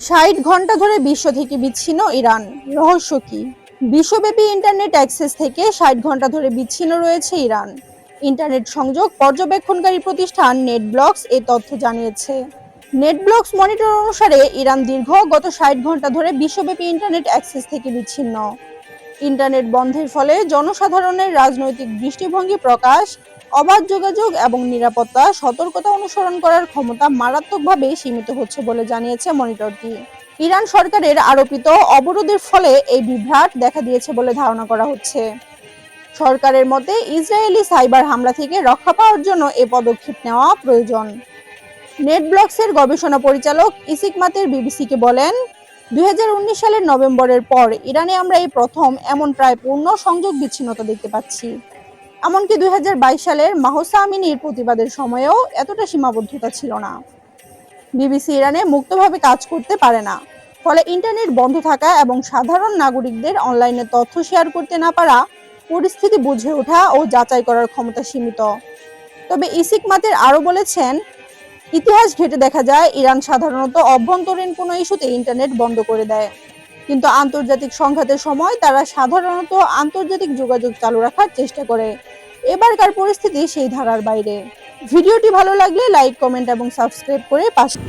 ষাট ঘণ্টা ধরে বিশ্ব থেকে বিচ্ছিন্ন ইরান। রহস্য কি? বিশ্বব্যাপী ইন্টারনেট অ্যাক্সেস থেকে ষাট ঘণ্টা ধরে বিচ্ছিন্ন রয়েছে ইরান। ইন্টারনেট সংযোগ পর্যবেক্ষণকারী প্রতিষ্ঠান নেটব্লকস এ তথ্য জানিয়েছে। নেটব্লকস মনিটর অনুসারে, ইরান দীর্ঘ গত ষাট ঘণ্টা ধরে বিশ্বব্যাপী ইন্টারনেট অ্যাক্সেস থেকে বিচ্ছিন্ন। ইন্টারনেট বন্ধের ফলে জনসাধারণের রাজনৈতিক দৃষ্টিভঙ্গি প্রকাশ অবাধ যোগাযোগ এবং নিরাপত্তা, সতর্কতা অনুসরণ করার ক্ষমতা মারাত্মকভাবে সীমিত হচ্ছে বলে জানিয়েছে মনিটরটি ইরান সরকারের আরোপিত অবরোধের ফলে এই বিভ্রাট দেখা দিয়েছে বলে ধারণা করা হচ্ছে। সরকারের মতে, ইসরায়েলি সাইবার হামলা থেকে রক্ষা পাওয়ার জন্য এ পদক্ষেপ নেওয়া প্রয়োজন। নেটব্লকসের গবেষণা পরিচালক ইসিকমাতের বিবিসিকে বলেন, দুই হাজার উনিশ সালের নভেম্বরের পর ইরানে আমরা এই প্রথম, এমন প্রায় পূর্ণ সংযোগ বিচ্ছিন্নতা দেখতে পাচ্ছি। এমনকি দুই সালের মাহসা আমিনীর প্রতিবাদের সময়েও এতটা সীমাবদ্ধতা ছিল না। বিবিসি ইরানে মুক্তভাবে কাজ করতে পারে না। ফলে ইন্টারনেট বন্ধ থাকা এবং সাধারণ নাগরিকদের অনলাইনে তথ্য শেয়ার করতে না পারা পরিস্থিতি বুঝে ওঠা ও যাচাই করার ক্ষমতা সীমিত। তবে ইসিক মাতের আরও বলেছেন, ইতিহাস ঘেটে দেখা যায়, ইরান সাধারণত অভ্যন্তরীণ কোনো ইস্যুতে ইন্টারনেট বন্ধ করে দেয়। কিন্তু আন্তর্জাতিক সংঘাতের সময় তারা সাধারণত আন্তর্জাতিক যোগাযোগ চালু রাখার চেষ্টা করে। এবারকার পরিস্থিতি সেই ধারার বাইরে। ভিডিওটি ভালো লাগলে লাইক, কমেন্ট এবং সাবস্ক্রাইব করে পাশে